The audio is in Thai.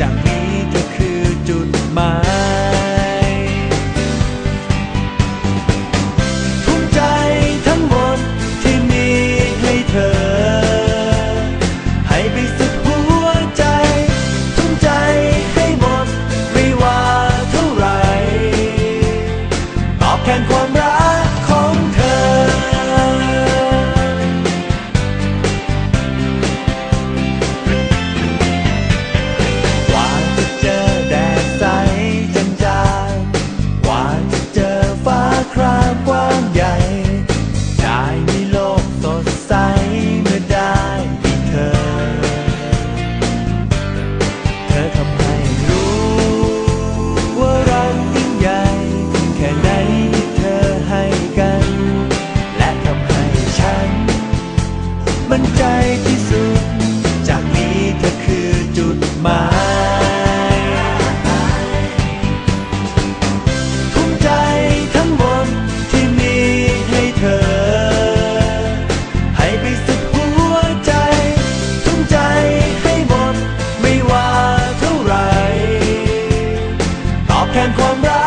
จากนี้ก็คือจุดหมายทุ่มใจทั้งหมดที่มีให้เธอ ให้ไป Can't come back.